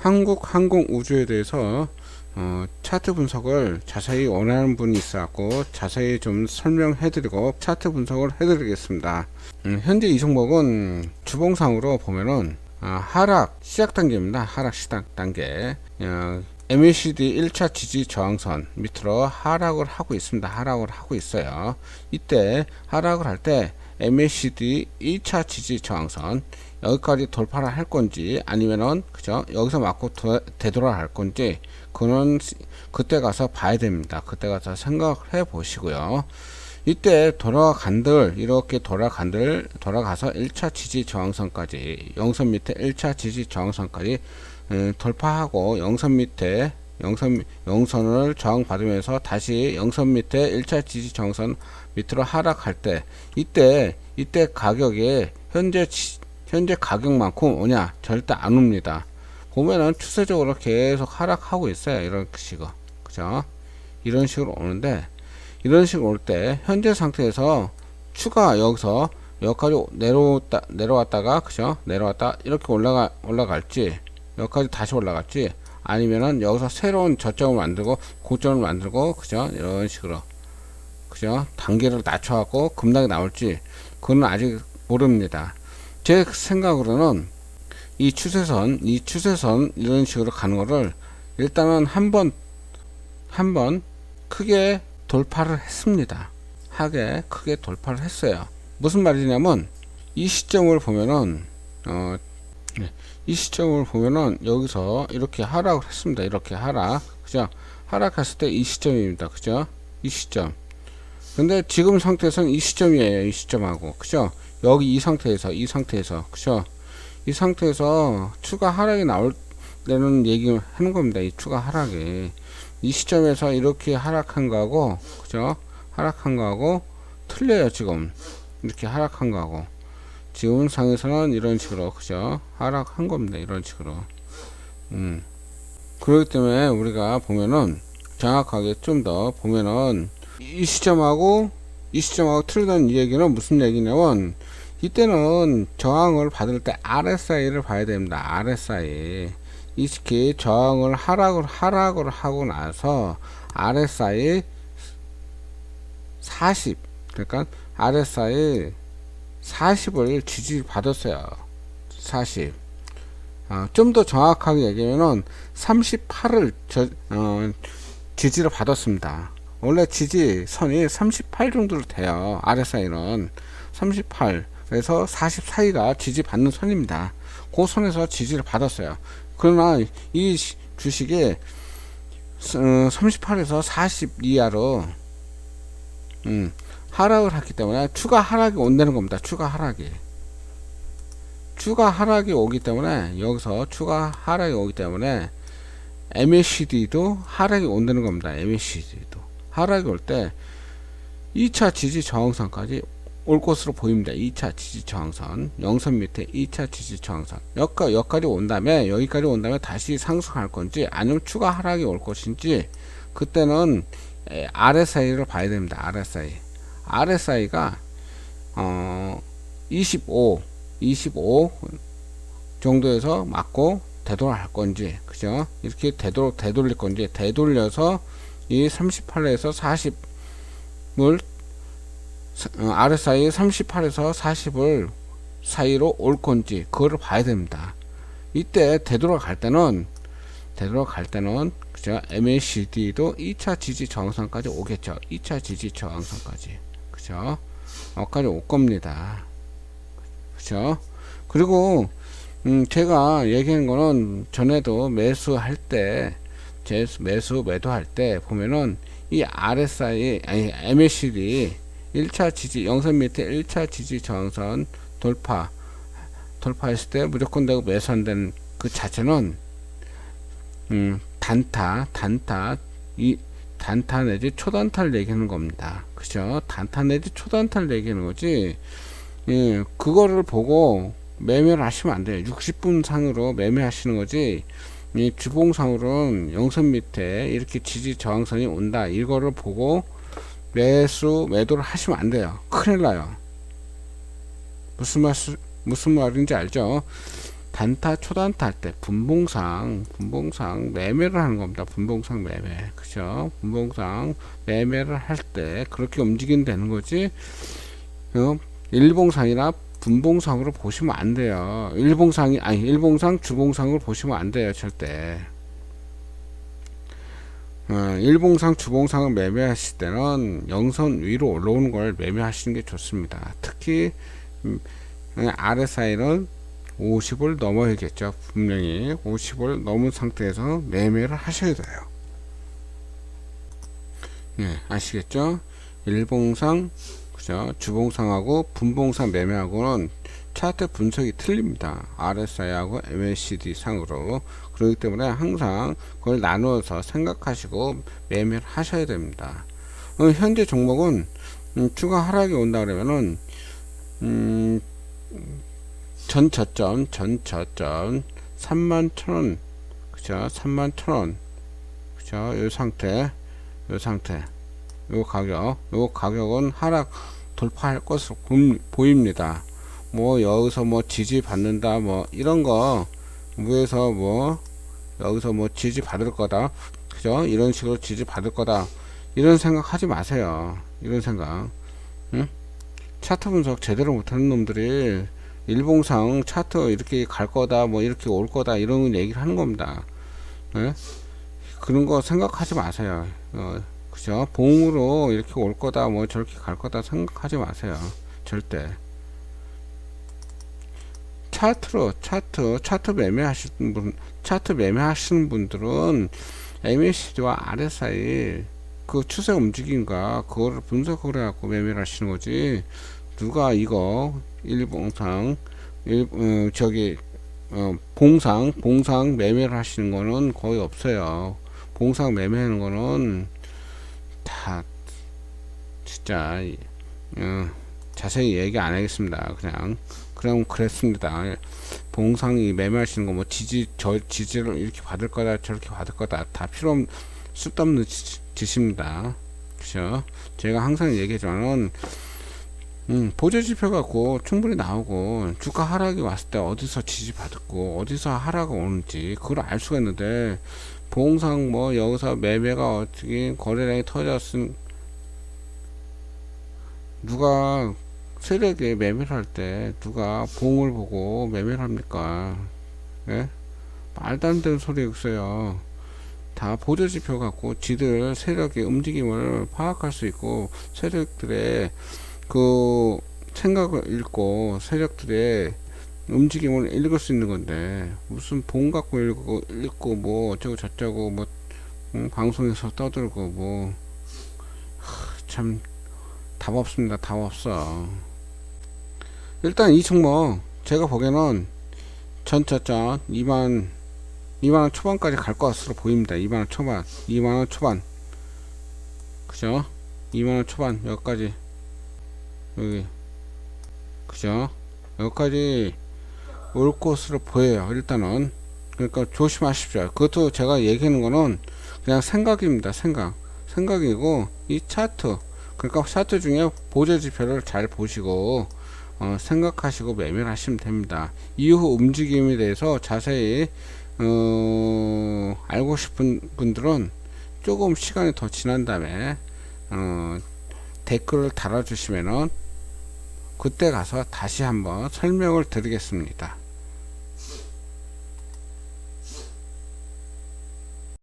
한국 항공 우주에 대해서 어, 차트 분석을 자세히 원하는 분이 있어갖고 자세히 좀 설명해드리고 차트 분석을 해드리겠습니다. 음, 현재 이 종목은 주봉상으로 보면은 아, 하락 시작 단계입니다. 하락 시작 단계. 어, MACD 1차 지지 저항선 밑으로 하락을 하고 있습니다. 하락을 하고 있어요. 이때 하락을 할 때 MACD 2차 지지 저항선 여기까지 돌파를 할 건지 아니면은 그죠 여기서 맞고 도, 되돌아 할 건지 그는 그때 가서 봐야 됩니다. 그때 가서 생각을 해 보시고요. 이때 돌아간들 이렇게 돌아간들 돌아가서 1차 지지 저항선까지 영선 밑에 1차 지지 저항선까지 음, 돌파하고 영선 밑에 영선 영선을 저항 받으면서 다시 영선 밑에 1차 지지 저항선 밑으로 하락할 때 이때 이때 가격이 현재 지, 현재 가격만큼 오냐 절대 안 옵니다. 보면은 추세적으로 계속 하락하고 있어요. 이런 식으로 그죠? 이런 식으로 오는데 이런 식으로 올 때 현재 상태에서 추가 여기서 여기까지 내려왔다 내려왔다가 그죠? 내려왔다 이렇게 올라가 올라갈지 여기까지 다시 올라갈지 아니면은 여기서 새로운 저점을 만들고 고점을 만들고 그죠? 이런 식으로 그죠? 단계를 낮춰갖고 급락이 나올지 그건 아직 모릅니다. 제 생각으로는 이 추세선, 이 추세선 이런 식으로 가는 거를 일단은 한번 한번 크게 돌파를 했습니다. 하게 크게 돌파를 했어요. 무슨 말이냐면 이 시점을 보면은 어, 네, 이 시점을 보면은 여기서 이렇게 하락을 했습니다. 이렇게 하락, 그죠? 하락했을 때 이 시점입니다. 그죠? 이 시점. 근데 지금 상태에서는 이 시점이에요. 이 시점하고, 그죠? 여기 이 상태에서, 이 상태에서, 그죠? 이 상태에서 추가 하락이 나올 때는 얘기를 하는 겁니다. 이 추가 하락이. 이 시점에서 이렇게 하락한 거하고, 그죠? 하락한 거하고, 틀려요, 지금. 이렇게 하락한 거하고. 지금 상에서는 이런 식으로, 그죠? 하락한 겁니다. 이런 식으로. 음. 그렇기 때문에 우리가 보면은, 정확하게 좀 더 보면은, 이 시점하고, 이 시점하고 틀리다는 이 얘기는 무슨 얘기냐면, 이때는 저항을 받을 때 RSI를 봐야 됩니다. RSI. 이렇게 저항을 하락을 하락을 하고 나서 RSI 40 그러니까 RSI 40을 지지 받았어요. 40. 어, 좀더 정확하게 얘기하면은 38을 저, 어, 지지를 받았습니다. 원래 지지 선이 38 정도로 돼요. RSI는 38. 그래서 40 사이가 지지 받는 선입니다. 그 선에서 지지를 받았어요. 그러나 이 주식이 38에서 40 이하로 음, 하락을 했기 때문에 추가 하락이 온다는 겁니다. 추가 하락이. 추가 하락이 오기 때문에 여기서 추가 하락이 오기 때문에 MACD도 하락이 온다는 겁니다. MACD도 하락이 올 때 2차 지지 저항선까지 올 것으로 보입니다. 2차 지지 저항선 영선 밑에 2차 지지 저항선 여기까, 여기까지 온 다음에 여기까지 온 다음에 다시 상승할 건지 아니면 추가 하락이 올 것인지 그때는 RSI를 봐야 됩니다. RSI RSI가 어, 25 25 정도에서 맞고 되돌아할 건지 그죠 이렇게 되돌 되돌릴 건지 되돌려서 이 38에서 40을 RSI 38에서 40을 사이로 올 건지 그거를 봐야 됩니다. 이때 되돌아갈 때는 되돌아갈 때는 그죠 MACD도 2차 지지 저항선까지 오겠죠. 2차 지지 저항선까지 그죠 여기까지 올 겁니다. 그죠 그리고 음 제가 얘기한 거는 전에도 매수할 때제 매수 매도할 때 보면은 이 RSI 아니 MACD 1차 지지 영선 밑에 1차 지지 저항선 돌파 돌파했을 때 무조건 되고 매수한다는 그 자체는 음 단타 단타 이 단타 내지 초단타를 얘기하는 겁니다 그죠 단타 내지 초단타를 얘기하는 거지 예 그거를 보고 매매를 하시면 안 돼요 60분 상으로 매매하시는 거지 이 주봉상으로는 영선 밑에 이렇게 지지 저항선이 온다 이거를 보고 매수 매도를 하시면 안 돼요. 큰일 나요. 무슨 말 무슨 말인지 알죠? 단타 초단타 할 때 분봉상 분봉상 매매를 하는 겁니다. 분봉상 매매 그죠? 분봉상 매매를 할 때 그렇게 움직이면 거지. 어, 일봉상이나 분봉상으로 보시면 안 돼요. 일봉상이 아니 일봉상 주봉상으로 보시면 안 돼요 절대. 어, 일봉상 주봉상을 매매하실 때는 영선 위로 올라오는 걸 매매하시는 게 좋습니다. 특히 음, RSI는 50을 넘어야겠죠. 분명히 50을 넘은 상태에서 매매를 하셔야 돼요. 네, 아시겠죠? 일봉상, 그죠? 주봉상하고 분봉상 매매하고는 차트 분석이 틀립니다. RSI하고 MACD 상으로. 그렇기 때문에 항상 그걸 나누어서 생각하시고 매매를 하셔야 됩니다. 어, 현재 종목은 음, 추가 하락이 온다 그러면은 음, 전 저점, 전 저점. 3만 천원. 그죠? 3만 천원. 그죠? 요 상태. 요 상태. 요 가격. 요 가격은 하락 돌파할 것으로 보입니다. 뭐 여기서 뭐 지지 받는다 뭐 이런 거. 위에서 뭐 여기서 뭐 지지 받을 거다. 그죠? 이런 식으로 지지 받을 거다. 이런 생각 하지 마세요. 이런 생각. 응? 차트 분석 제대로 못하는 놈들이 일봉상 차트 이렇게 갈 거다 뭐 이렇게 올 거다 이런 얘기를 하는 겁니다. 예? 그런 거 생각하지 마세요. 어, 그죠? 봉으로 이렇게 올 거다 뭐 저렇게 갈 거다 생각하지 마세요. 절대. 차트로 차트 차트 매매하시는 분 차트 매매하시는 분들은 MACD와 RSI 그 추세 움직임과 그거를 분석을 해갖고 매매를 하시는 거지 누가 이거 일봉상 일, 어, 저기 어, 봉상 봉상 매매를 하시는 거는 거의 없어요 봉상 매매하는 거는 다 진짜 어, 자세히 얘기 안 하겠습니다 그냥 그럼 그랬습니다. 봉상이 매매하시는 거 뭐 지지 저 지지를 이렇게 받을 거다 저렇게 받을 거다 다 필요 없 쓸데없는 짓입니다. 그죠? 제가 항상 얘기하지만은 음, 보조 지표 갖고 충분히 나오고 주가 하락이 왔을 때 어디서 지지 받았고 어디서 하락이 오는지 그걸 알 수가 있는데 봉상 뭐 여기서 매매가 어떻게 거래량이 터졌은 누가 세력에 매매를 할 때 누가 봉을 보고 매매를 합니까? 예? 말도 안 되는 소리 없어요. 다 보조지표 갖고 지들 세력의 움직임을 파악할 수 있고 세력들의 그 생각을 읽고 세력들의 움직임을 읽을 수 있는 건데 무슨 봉 갖고 읽고 읽고 뭐 어쩌고 저쩌고 뭐 음, 방송에서 떠들고 뭐 참 답 없습니다. 답 없어. 일단 이 종목 제가 보기에는 전저점 2만 2만원 초반까지 갈 것으로 보입니다 2만원 초반 2만원 초반 그죠 2만원 초반 여기까지 여기. 그죠? 여기까지 올 것으로 보여요 일단은. 그러니까 조심하십시오. 그것도 제가 얘기하는 거는 그냥 생각입니다 생각. 생각이고 이 차트. 그러니까 차트 중에 보조 지표를 잘 보시고 어, 생각하시고 매매를 하시면 됩니다. 이후 움직임에 대해서 자세히 어, 알고 싶은 분들은 조금 시간이 더 지난 다음에 어, 댓글을 달아주시면은 그때 가서 다시 한번 설명을 드리겠습니다.